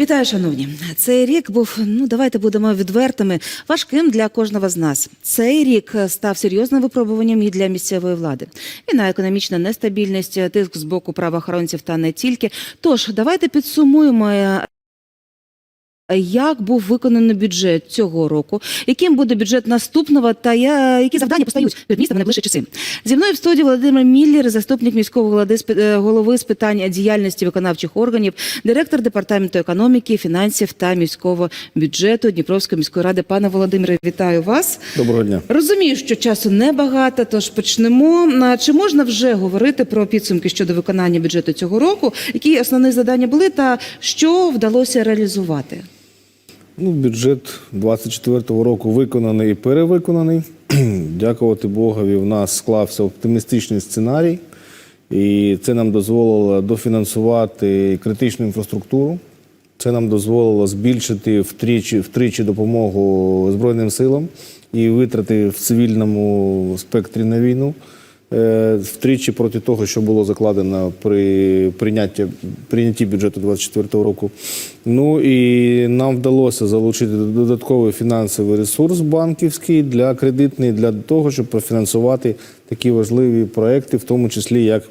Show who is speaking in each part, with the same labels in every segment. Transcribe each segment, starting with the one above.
Speaker 1: Вітаю, шановні. Цей рік був, ну давайте будемо відвертими, важким для кожного з нас. Цей рік став серйозним випробуванням і для місцевої влади. Війна, економічна нестабільність, тиск з боку правоохоронців та не тільки. Тож давайте підсумуємо. Е, Як був виконаний бюджет цього року, яким буде бюджет наступного, та я, які завдання постають перед містом в найближчі часи? Зі мною в студії Володимир Міллер, заступник міського голови з е, голови з питань діяльності виконавчих органів, директор департаменту економіки, фінансів та міського бюджету Дніпровської міської ради. Пане Володимире, вітаю вас.
Speaker 2: Доброго дня.
Speaker 1: Розумію, що часу небагато, тож почнемо. Чи можна вже говорити про підсумки щодо виконання бюджету цього року? Які основні завдання були, та що вдалося реалізувати?
Speaker 2: Ну, бюджет 24-го року виконаний і перевиконаний. Дякувати Богові, в нас склався оптимістичний сценарій, і це нам дозволило дофінансувати критичну інфраструктуру. Це нам дозволило збільшити втричі, втричі допомогу Збройним силам і витрати в цивільному спектрі на війну. Е, Втричі проти того, що було закладено при прийнятті, прийнятті бюджету 2024 року. Ну і нам вдалося залучити додатковий фінансовий ресурс банківський для кредитний для того, щоб профінансувати такі важливі проекти, в тому числі як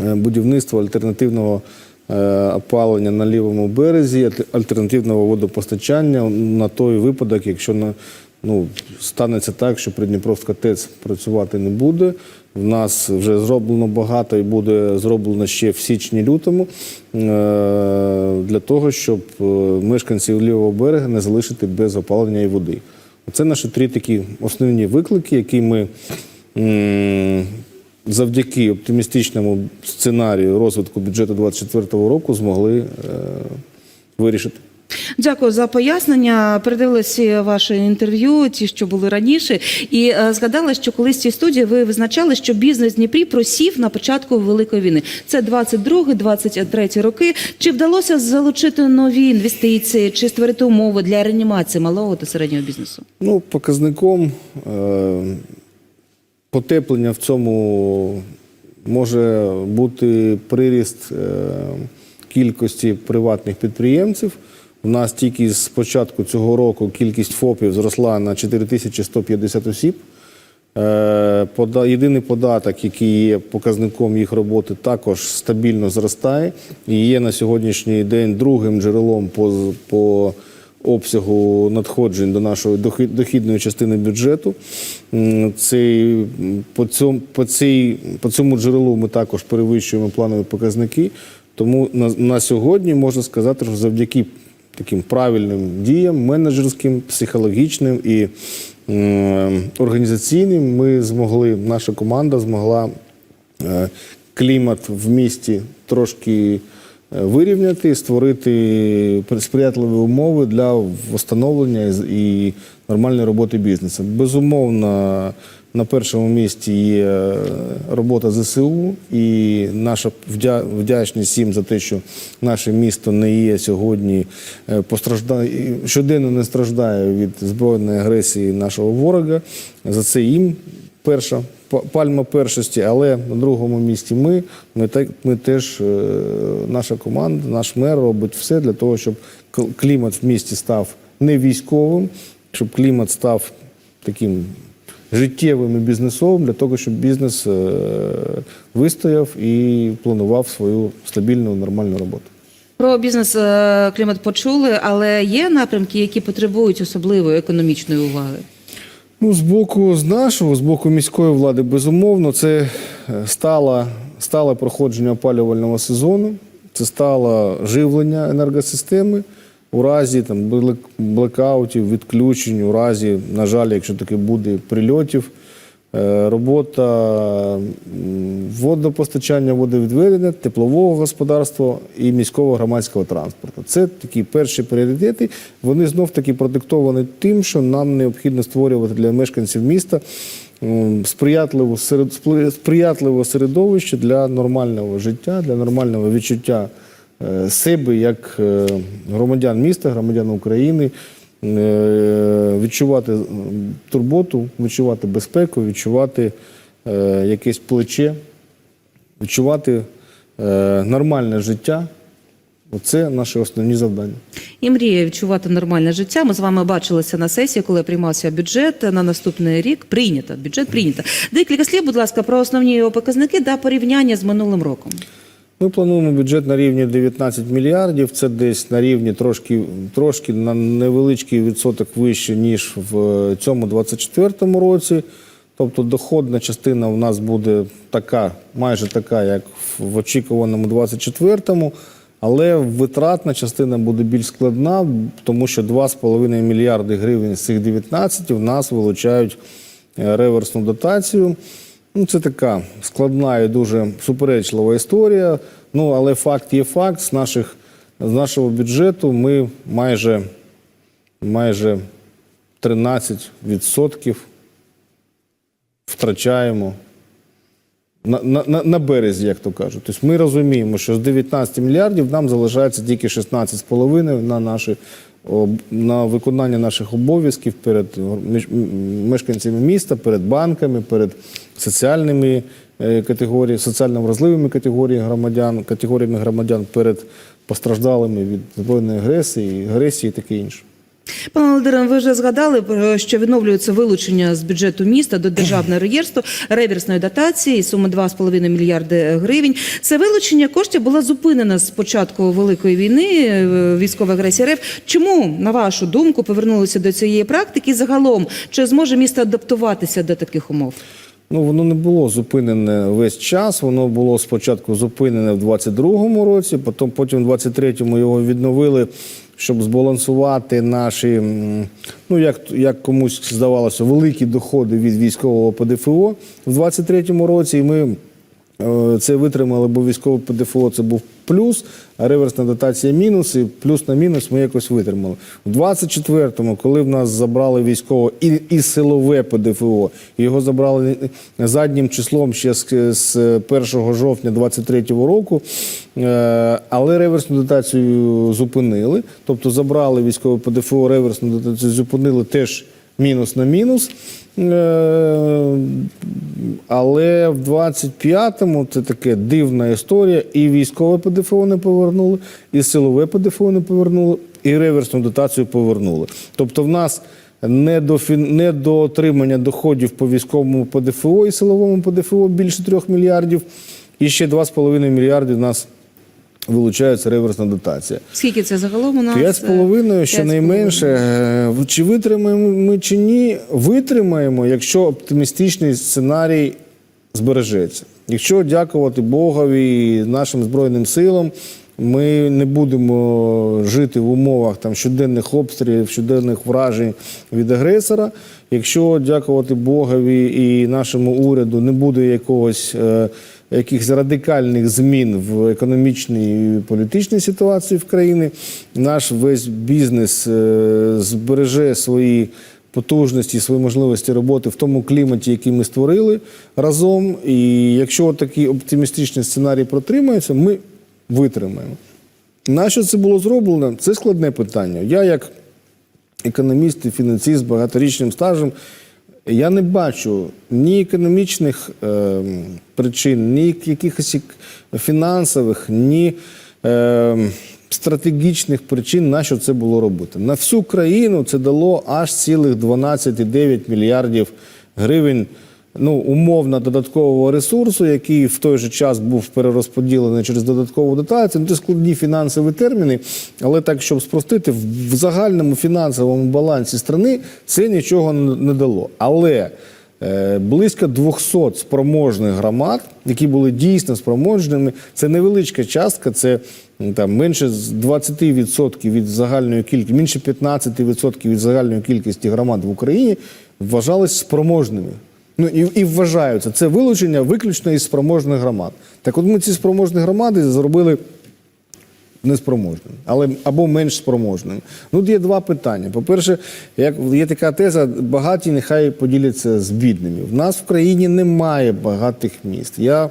Speaker 2: е, будівництво альтернативного е, опалення на лівому березі, альтернативного водопостачання на той випадок, якщо на ну станеться так, що Придніпровська ТЕЦ працювати не буде. В нас вже зроблено багато і буде зроблено ще в січні-лютому е, для того, щоб е, мешканців лівого берега не залишити без опалення і води. Це наші три такі основні виклики, які ми завдяки оптимістичному сценарію розвитку бюджету 2024 року змогли е, вирішити.
Speaker 1: Дякую за пояснення. Передивилася ваше інтерв'ю, ті, що були раніше, і е, згадала, що колись в цій студії ви визначали, що бізнес Дніпрі просів на початку великої війни. Це 22-23 роки. Чи вдалося залучити нові інвестиції, чи створити умови для реанімації малого та середнього бізнесу?
Speaker 2: Ну, показником е, потеплення в цьому може бути приріст е, кількості приватних підприємців. У нас тільки з початку цього року кількість ФОПів зросла на 4150 осіб. Е, Єдиний податок, який є показником їх роботи, також стабільно зростає і є на сьогоднішній день другим джерелом по, по обсягу надходжень до нашої дохідної частини бюджету. Цей, по, цьому, по, цій, по цьому джерелу ми також перевищуємо планові показники. Тому на, на сьогодні можна сказати, що завдяки таким правильним діям, менеджерським, психологічним і організаційним, ми змогли, наша команда змогла е, клімат в місті трошки е, вирівняти, створити сприятливі умови для встановлення і нормальної роботи бізнесу. Безумовно, на першому місці є е, робота ЗСУ і наша вдя- вдячність їм за те, що наше місто не є сьогодні е, постраждає щоденно не страждає від збройної агресії нашого ворога. За це їм перша па- пальма першості, але на другому місці ми. Ми, так, ми теж, е, наша команда, наш мер робить все для того, щоб кл- клімат в місті став не військовим, щоб клімат став таким життєвим і бізнесовим, для того, щоб бізнес е, вистояв і планував свою стабільну нормальну роботу.
Speaker 1: Про бізнес е, клімат почули, але є напрямки, які потребують особливої економічної уваги.
Speaker 2: Ну, з боку з нашого, з боку міської влади, безумовно, це е, стало, стало проходження опалювального сезону, це стало живлення енергосистеми у разі там, блекаутів, відключень, у разі, на жаль, якщо таке буде, прильотів. Е, Робота водопостачання, водовідведення, теплового господарства і міського громадського транспорту. Це такі перші пріоритети. Вони знов таки продиктовані тим, що нам необхідно створювати для мешканців міста сприятливе середовище для нормального життя, для нормального відчуття себе як е, громадян міста, громадян України. е, Відчувати турботу, відчувати безпеку, відчувати е, якесь плече, відчувати е, нормальне життя Оце наші основні завдання.
Speaker 1: І мріє відчувати нормальне життя. Ми з вами бачилися на сесії, коли приймався бюджет на наступний рік. Прийнято. Бюджет прийнято. Декілька слів, будь ласка, про основні його показники та порівняння з минулим роком.
Speaker 2: Ми плануємо бюджет на рівні 19 мільярдів. Це десь на рівні трошки, трошки на невеличкий відсоток вище, ніж в цьому 24-му році. Тобто доходна частина в нас буде така, майже така, як в очікуваному 24-му, але витратна частина буде більш складна, тому що 2,5 мільярди гривень з цих 19 в нас вилучають е, реверсну дотацію. Ну, це така складна і дуже суперечлива історія. Ну, але факт є факт. З, наших, з нашого бюджету ми майже, майже 13% втрачаємо на, на, на, березі, як то кажуть. Тобто ми розуміємо, що з 19 мільярдів нам залишається тільки 16,5 на наші на виконання наших обов'язків перед мешканцями міста, перед банками, перед соціальними е, категоріями, соціально вразливими категоріями громадян, категоріями громадян перед постраждалими від збройної агресії, агресії і таке інше.
Speaker 1: Пане Володимире, ви вже згадали, що відновлюється вилучення з бюджету міста до державного реєстру реверсної дотації суми 2,5 мільярди гривень. Це вилучення коштів було зупинено з початку великої війни е, військової агресії РФ. Чому, на вашу думку, повернулися до цієї практики? І загалом, чи зможе місто адаптуватися до таких умов?
Speaker 2: Ну, воно не було зупинене весь час. Воно було спочатку зупинене в 22-му році, потім, потім в 23-му його відновили, щоб збалансувати наші, ну як, як комусь здавалося, великі доходи від військового ПДФО в 23-му році. І ми це витримали, бо військове ПДФО це був плюс, а реверсна дотація мінус, і плюс на мінус ми якось витримали. У 24-му, коли в нас забрали військово і, і силове ПДФО, його забрали заднім числом ще з, з 1 жовтня 23-го року, е, але реверсну дотацію зупинили, тобто забрали військове ПДФО, реверсну дотацію зупинили теж мінус на мінус. Е, Але в 25-му це таке дивна історія. І військове ПДФО не повернули, і силове ПДФО не повернули, і реверсну дотацію повернули. Тобто в нас недофі- недоотримання доходів по військовому ПДФО і силовому ПДФО більше 3 мільярдів, і ще 2,5 мільярди в нас вилучається реверсна дотація.
Speaker 1: Скільки це загалом у нас?
Speaker 2: П'ять з половиною,
Speaker 1: П'ять з
Speaker 2: щонайменше. Е, Чи витримаємо ми чи ні? Витримаємо, якщо оптимістичний сценарій збережеться. Якщо дякувати Богові і нашим Збройним силам, ми не будемо жити в умовах там, щоденних обстрілів, щоденних вражень від агресора. Якщо дякувати Богові і нашому уряду не буде якогось. е, якихось радикальних змін в економічній і політичній ситуації в країні. Наш весь бізнес е, збереже свої потужності, свої можливості роботи в тому кліматі, який ми створили разом. І якщо такий оптимістичний сценарій протримається, ми витримаємо. Нащо це було зроблено? Це складне питання. Я, як економіст і фінансист з багаторічним стажем, я не бачу ні економічних е, причин, ні якихось фінансових, ні е, стратегічних причин, на що це було робити. На всю країну це дало аж цілих 12,9 мільярдів гривень ну, умовно додаткового ресурсу, який в той же час був перерозподілений через додаткову дотацію. Ну, це складні фінансові терміни, але так, щоб спростити, в загальному фінансовому балансі страни це нічого не дало. Але е, близько 200 спроможних громад, які були дійсно спроможними, це невеличка частка, це там менше з 20% від загальної кількості, менше 15% від загальної кількості громад в Україні вважались спроможними. Ну і, і вважаються це вилучення виключно із спроможних громад. Так от ми ці спроможні громади зробили неспроможними, але або менш спроможними. Ну, є два питання. По-перше, як є така теза, багаті нехай поділяться з бідними. В нас в країні немає багатих міст. Я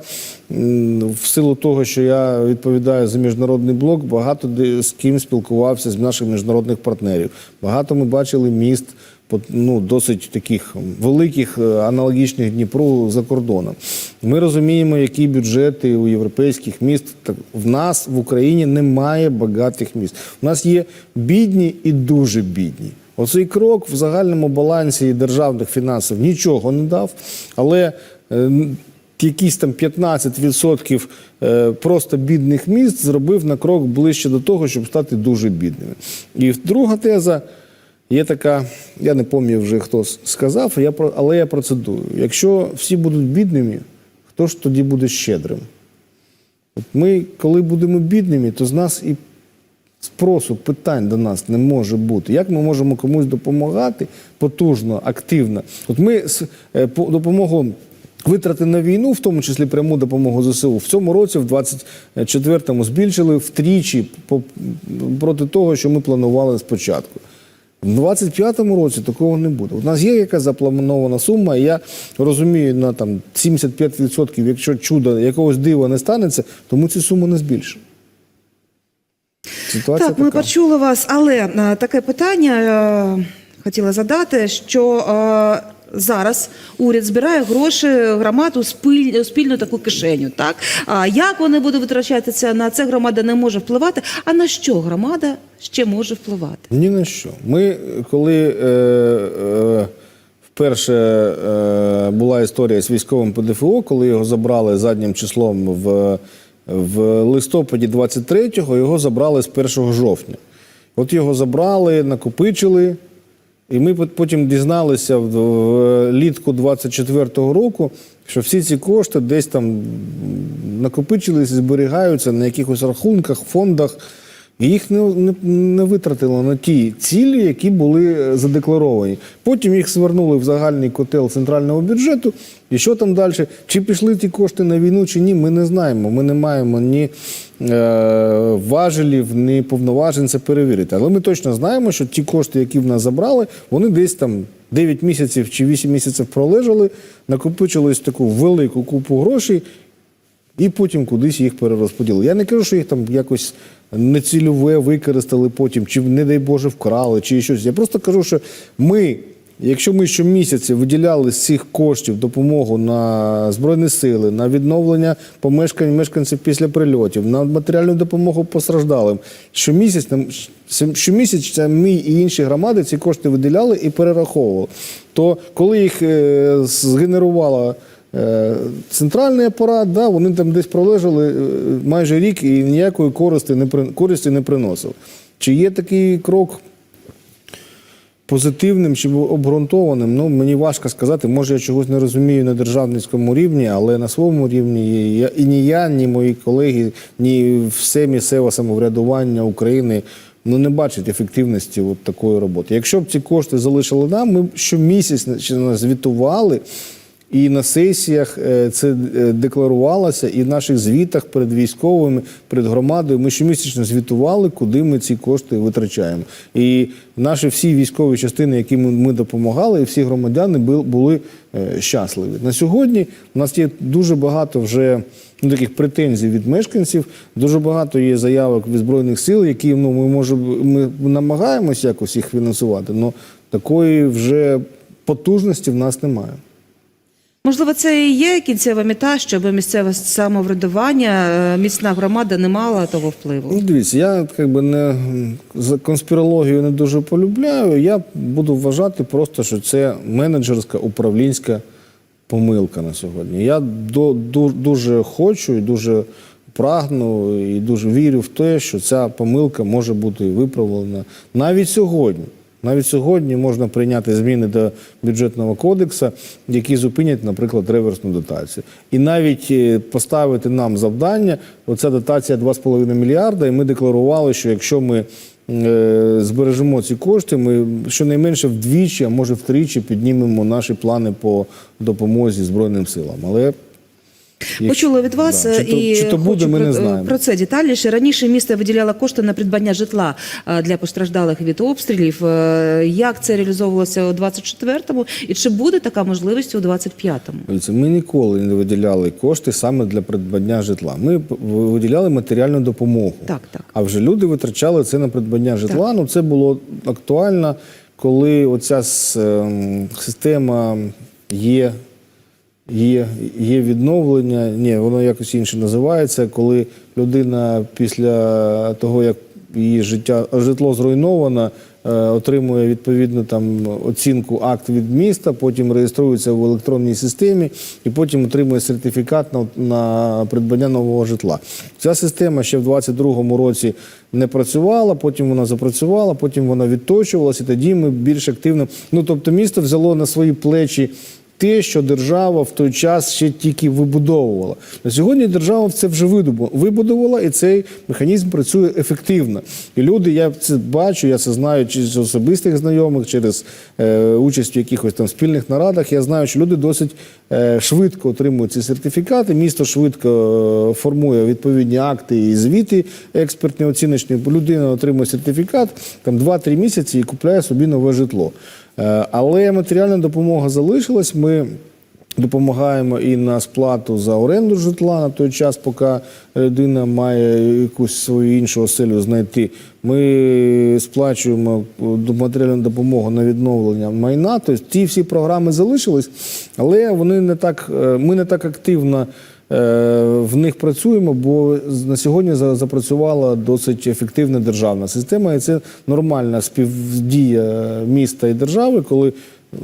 Speaker 2: в силу того, що я відповідаю за міжнародний блок, багато з ким спілкувався з наших міжнародних партнерів. Багато ми бачили міст ну, досить таких великих е, аналогічних Дніпру за кордоном. Ми розуміємо, які бюджети у європейських міст. Так в нас в Україні немає багатих міст. У нас є бідні і дуже бідні. Оцей крок в загальному балансі державних фінансів нічого не дав, але е, якісь там 15% е, просто бідних міст зробив на крок ближче до того, щоб стати дуже бідними. І друга теза є така, я не пам'ятаю вже хто сказав, але я процитую. Якщо всі будуть бідними, хто ж тоді буде щедрим? От ми, коли будемо бідними, то з нас і спросу питань до нас не може бути. Як ми можемо комусь допомагати потужно, активно? От ми с- е, допомогу витрати на війну, в тому числі пряму допомогу ЗСУ, в цьому році, в 24-му, збільшили втричі проти того, що ми планували спочатку. В 25-му році такого не буде. У нас є якась запланована сума, і я розумію, на там 75%, якщо чудо якогось дива не станеться, то ми цю суму не збільшимо. Ситуація
Speaker 1: Так, ми почули вас, але а, таке питання а, хотіла задати, що е, зараз уряд збирає гроші громад у спіль- у спільну таку кишеню. Так а як вони будуть витрачатися на це, громада не може впливати. А на що громада ще може впливати?
Speaker 2: Ні на що. Ми, коли е, е, вперше е, була історія з військовим ПДФО, коли його забрали заднім числом в, в листопаді 23-го, його забрали з 1 жовтня. От його забрали, накопичили. І ми пот- потім дізналися в, в літку 24-го року, що всі ці кошти десь там накопичились зберігаються на якихось рахунках, фондах. І їх не, не, не витратили на ті цілі, які були е, задекларовані. Потім їх звернули в загальний котел центрального бюджету. І що там далі? Чи пішли ті кошти на війну, чи ні, ми не знаємо. Ми не маємо ні е, важелів, ні повноважень це перевірити. Але ми точно знаємо, що ті кошти, які в нас забрали, вони десь там 9 місяців чи 8 місяців пролежали, накопичились таку велику купу грошей, і потім кудись їх перерозподілили. Я не кажу, що їх там якось нецільове використали потім, чи, не дай Боже, вкрали, чи щось. Я просто кажу, що ми, якщо ми щомісяця виділяли з цих коштів допомогу на Збройні сили, на відновлення помешкань мешканців після прильотів, на матеріальну допомогу постраждалим, щомісяць, щомісяця ми і інші громади ці кошти виділяли і перераховували. То коли їх е, згенерувала Центральний апарат, да, вони там десь пролежали е, майже рік і ніякої користі не, користі не приносили. Чи є такий крок позитивним чи обґрунтованим? Ну, мені важко сказати. Може, я чогось не розумію на державницькому рівні, але на своєму рівні я, і ні я, ні мої колеги, ні все місцеве самоврядування України ну, не бачать ефективності от такої роботи. Якщо б ці кошти залишили нам, ми б щомісяця звітували. І на сесіях е, це е, декларувалося, і в наших звітах перед військовими, перед громадою ми щомісячно звітували, куди ми ці кошти витрачаємо. І наші всі військові частини, ми- ми допомагали, і всі громадяни були е, щасливі. На сьогодні у нас є дуже багато вже ну, таких претензій від мешканців, дуже багато є заявок від збройних сил, які ну ми може ми намагаємось якось їх фінансувати, але такої вже потужності в нас немає.
Speaker 1: Можливо, це і є кінцева мета, щоб місцеве самоврядування, е, міцна громада не мала того впливу.
Speaker 2: Ну, дивіться, я як би не за конспірологію не дуже полюбляю. Я буду вважати просто, що це менеджерська управлінська помилка на сьогодні. Я до, ду- дуже хочу і дуже прагну і дуже вірю в те, що ця помилка може бути виправлена навіть сьогодні. Навіть сьогодні можна прийняти зміни до бюджетного кодексу, які зупинять, наприклад, реверсну дотацію. І навіть е, поставити нам завдання, оця дотація 2,5 мільярда, і ми декларували, що якщо ми е, збережемо ці кошти, ми щонайменше вдвічі, а може втричі піднімемо наші плани по допомозі Збройним силам. Але
Speaker 1: Почули від вас
Speaker 2: Да. Чи то-
Speaker 1: і
Speaker 2: чи то буде,
Speaker 1: хочу
Speaker 2: ми
Speaker 1: про,
Speaker 2: не знаємо.
Speaker 1: про це детальніше. Раніше місто виділяло кошти на придбання житла е, для постраждалих від обстрілів. Е, Як це реалізовувалося у 24-му? І чи буде така можливість у 25-му?
Speaker 2: Дивіться, Ми ніколи не виділяли кошти саме для придбання житла. Ми виділяли матеріальну допомогу.
Speaker 1: Так, так.
Speaker 2: А вже люди витрачали це на придбання житла. Ну це було актуально коли оця ем, система є, є, є відновлення, ні, воно якось інше називається, коли людина після того, як її життя, житло зруйновано, е, отримує відповідну там оцінку акт від міста, потім реєструється в електронній системі і потім отримує сертифікат на, на придбання нового житла. Ця система ще в 2022 році не працювала, потім вона запрацювала, потім вона відточувалася, тоді ми більш активно. Ну тобто, місто взяло на свої плечі. Те, що держава в той час ще тільки вибудовувала. На сьогодні держава це вже вибудувала, і цей механізм працює ефективно. І люди, я це бачу, я це знаю через особистих знайомих, через е, участь в якихось там спільних нарадах. Я знаю, що люди досить е, швидко отримують ці сертифікати. Місто швидко е, формує відповідні акти і звіти експертні, оціночні. Людина отримує сертифікат там 2-3 місяці і купляє собі нове житло. Е, Але матеріальна допомога залишилась. Ми допомагаємо і на сплату за оренду житла на той час, поки людина має якусь свою іншу оселю знайти. Ми сплачуємо матеріальну допомогу на відновлення майна. Тобто ті всі програми залишились, але вони не так, е, ми не так активно. Е, В них працюємо, бо на сьогодні за- запрацювала досить ефективна державна система, і це нормальна співдія міста і держави, коли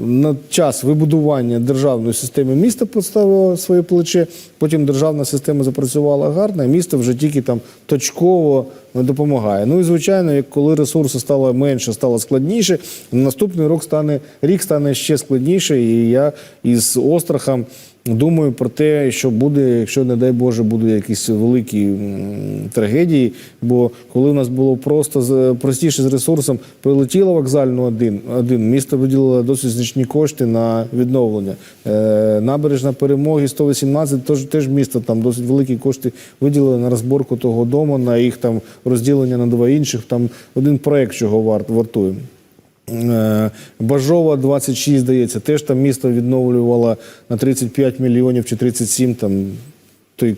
Speaker 2: на час вибудування державної системи місто поставило своє плече, потім державна система запрацювала гарно, і місто вже тільки там точково допомагає. Ну і звичайно, як коли ресурсу стало менше, стало складніше, наступний рік стане рік стане ще складніше. І я із острахом думаю про те, що буде, якщо, не дай Боже, будуть якісь великі трагедії. Бо коли у нас було просто простіше з ресурсом, прилетіло вокзальну один, один місто виділило досить значні кошти на відновлення. Е, набережна перемоги 118, теж, теж місто там досить великі кошти виділили на розборку того дому, на їх там розділення на два інших. Там один проект, чого варт, вартує. Е, Бажова 26, здається, теж там місто відновлювало на 35 мільйонів чи 37 там той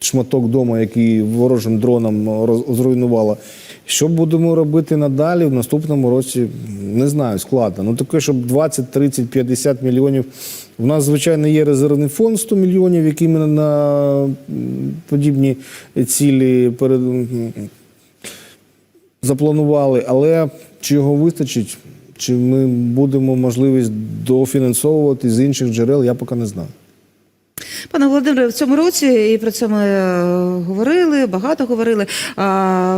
Speaker 2: шматок дому, який ворожим дроном зруйнувало. Що будемо робити надалі в наступному році? Не знаю, складно. Ну таке, щоб 20, 30, 50 мільйонів. У нас, звичайно, є резервний фонд 100 мільйонів, який ми на подібні цілі перед запланували, але чи його вистачить, чи ми будемо можливість дофінансовувати з інших джерел, я поки не знаю.
Speaker 1: Пане Володимире, в цьому році і про це ми е, говорили, багато говорили.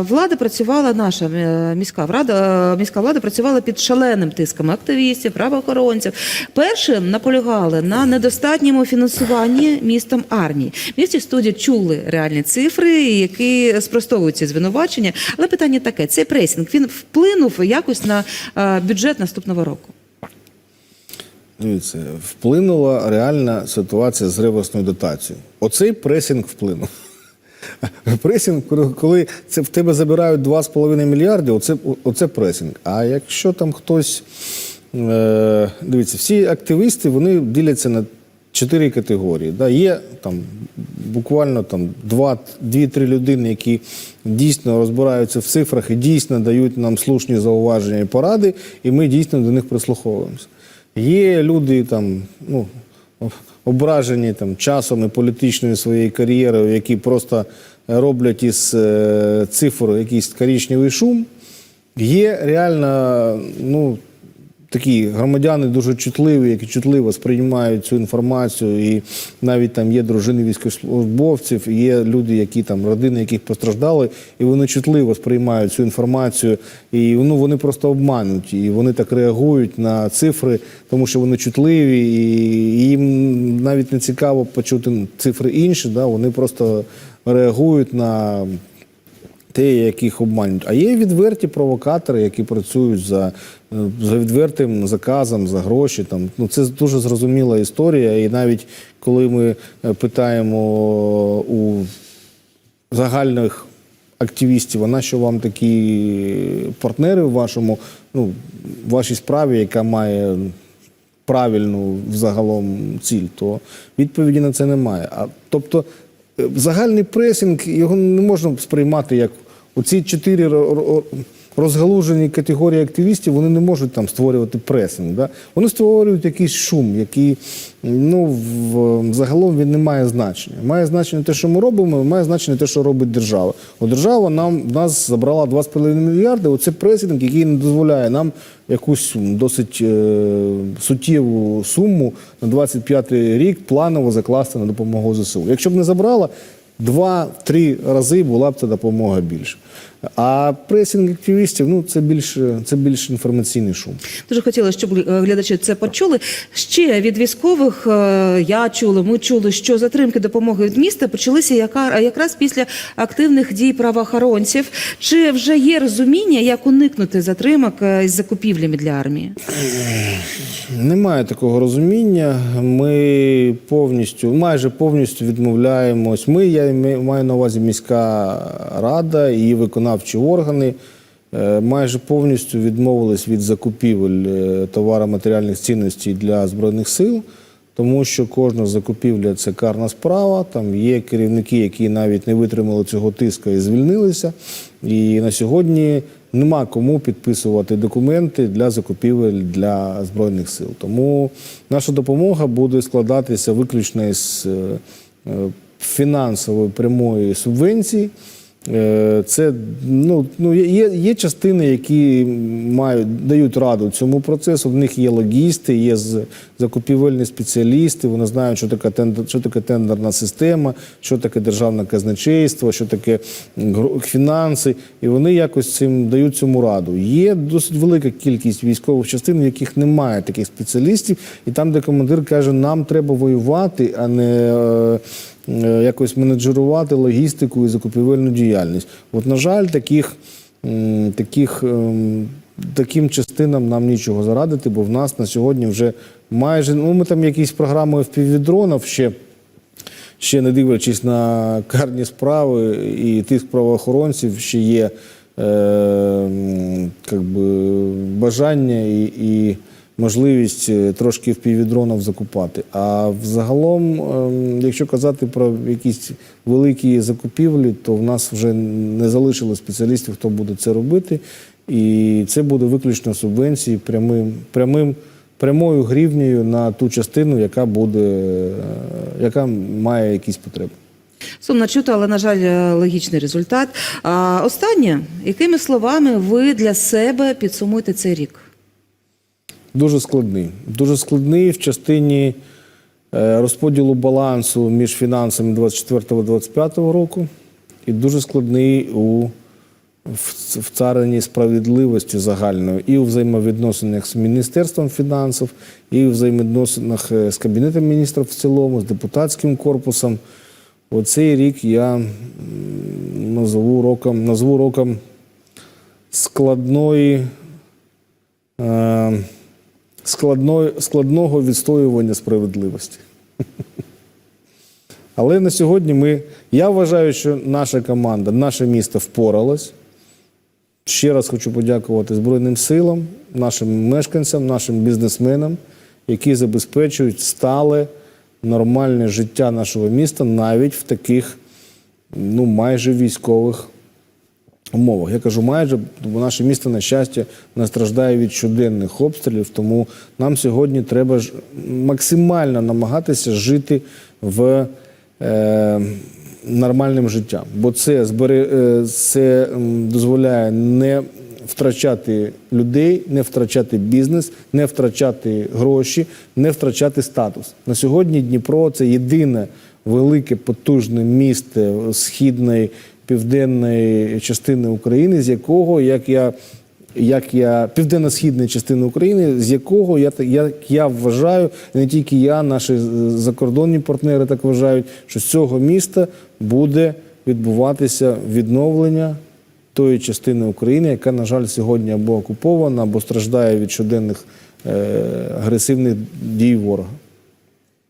Speaker 1: Влада працювала, наша е, міська влада, е, міська влада працювала під шаленим тиском активістів, правоохоронців. Перші наполягали на недостатньому фінансуванні містом армії. Місті студії чули реальні цифри, які спростовують ці звинувачення. Але питання таке: цей пресінг він вплинув якось на бюджет наступного року.
Speaker 2: Дивіться, вплинула реальна ситуація з реверсною дотацією. Оцей пресінг вплинув. Пресінг, коли це в тебе забирають 2,5 мільярди, оце, оце пресінг. А якщо там хтось. Е, дивіться, всі активісти вони діляться на чотири категорії. Да? Є там буквально там 2-3 людини, які дійсно розбираються в цифрах і дійсно дають нам слушні зауваження і поради, і ми дійсно до них прислуховуємося. Є люди там, ну, ображені там, часом і політичною своєю кар'єрою, які просто роблять із е, цифр якийсь коричневий шум. Є реально, ну, такі громадяни дуже чутливі, які чутливо сприймають цю інформацію, і навіть там є дружини військовослужбовців, є люди, які там родини, яких постраждали, і вони чутливо сприймають цю інформацію, і ну, вони просто обмануть, і вони так реагують на цифри, тому що вони чутливі, і їм навіть не цікаво почути цифри інші, да, вони просто реагують на те, яких обманюють. А є відверті провокатори, які працюють за, за відвертим заказом, за гроші. Там. Ну, це дуже зрозуміла історія. І навіть коли ми е, питаємо у загальних активістів, а на що вам такі партнери в вашому, ну, в вашій справі, яка має правильну взагалом ціль, то відповіді на це немає. А тобто е, загальний пресінг його не можна сприймати як оці чотири ро- ро- розгалужені категорії активістів, вони не можуть там створювати пресинг. Да? Вони створюють якийсь шум, який ну, в, загалом він не має значення. Має значення те, що ми робимо, має значення те, що робить держава. От держава нам нас забрала 2,5 мільярди. Оце пресинг, який не дозволяє нам якусь досить е, суттєву суму на 25 рік планово закласти на допомогу ЗСУ. Якщо б не забрала, два-три рази була б ця допомога більше. А пресинг активістів ну це більше це більш інформаційний шум.
Speaker 1: Дуже хотіла, щоб глядачі це почули. Ще від військових е, я чула, ми чули, що затримки допомоги від міста почалися якраз після активних дій правоохоронців. Чи вже є розуміння, як уникнути затримок е, із закупівлями для армії?
Speaker 2: Немає такого розуміння. Ми повністю, майже повністю відмовляємось. Ми, я маю на увазі міська рада і її виконавчі органи. е, Майже повністю відмовились від закупівель е, товаро-матеріальних цінностей для збройних сил, тому що кожна закупівля це карна справа. Там є керівники, які навіть не витримали цього тиска і звільнилися. І на сьогодні нема кому підписувати документи для закупівель для збройних сил. Тому наша допомога буде складатися виключно е, е, фінансової прямої субвенції. Е, Це ну, ну є, є частини, які мають дають раду цьому процесу. В них є логісти, є закупівельні спеціалісти. Вони знають, що таке тендер, що таке тендерна система, що таке державне казначейство, що таке фінанси. І вони якось цим дають цьому раду. Є досить велика кількість військових частин, в яких немає таких спеціалістів, і там, де командир каже, нам треба воювати, а не е, якось менеджерувати логістику і закупівельну діяльність. От, на жаль, таких, таких, ем, таким частинам нам нічого зарадити, бо в нас на сьогодні вже майже ну ми там якісь програми впівдронів ще. Ще не дивлячись на карні справи і тих правоохоронців, ще є е, би, бажання і, і можливість е, трошки впівдронів закупати. А взагалом, ем, якщо казати про якісь великі закупівлі, то в нас вже не залишилось спеціалістів, хто буде це робити. І це буде виключно субвенції прямим, прямим прямою гривнею на ту частину, яка буде, е, яка має якісь потреби.
Speaker 1: Сумно чути, але на жаль, е, логічний результат. А останнє, якими словами ви для себе підсумуєте цей рік?
Speaker 2: Дуже складний. Дуже складний в частині е, розподілу балансу між фінансами 24-25 року, і дуже складний у в- в царині справедливості загальної і у взаємовідносинах з Міністерством фінансів, і у взаємовідносинах е, з Кабінетом міністрів в цілому, з депутатським корпусом. Оцей рік я м, назву роком, назву роком складної. Е, складної, складного відстоювання справедливості. Але на сьогодні ми, я вважаю, що наша команда, наше місто впоралось. Ще раз хочу подякувати Збройним силам, нашим мешканцям, нашим бізнесменам, які забезпечують стале, нормальне життя нашого міста навіть в таких ну, майже військових умовах. Я кажу майже, бо наше місто, на щастя, не страждає від щоденних обстрілів, тому нам сьогодні треба ж максимально намагатися жити в е, нормальним життям. Бо це, збере, е, це дозволяє не втрачати людей, не втрачати бізнес, не втрачати гроші, не втрачати статус. На сьогодні Дніпро це єдине велике потужне місто східної південної частини України, з якого, як я, як я південно-східної частини України, з якого я як я вважаю, не тільки я, наші закордонні партнери так вважають, що з цього міста буде відбуватися відновлення тої частини України, яка, на жаль, сьогодні або окупована, або страждає від щоденних е, агресивних дій ворога.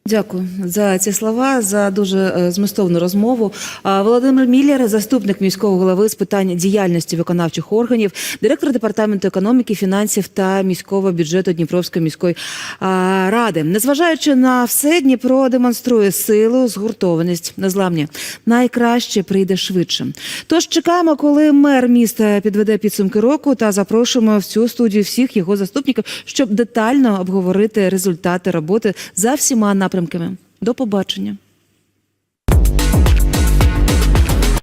Speaker 1: Дякую за ці слова, за дуже е, змістовну розмову. Володимир Міллер, заступник міського голови з питань діяльності виконавчих органів, директор департаменту економіки, фінансів та міського бюджету Дніпровської міської ради. Незважаючи на все, Дніпро демонструє силу, згуртованість, незламні. Найкраще прийде швидше. Тож чекаємо, коли мер міста підведе підсумки року та запрошуємо в цю студію всіх його заступників, щоб детально обговорити результати роботи за всіма напрямками. До побачення.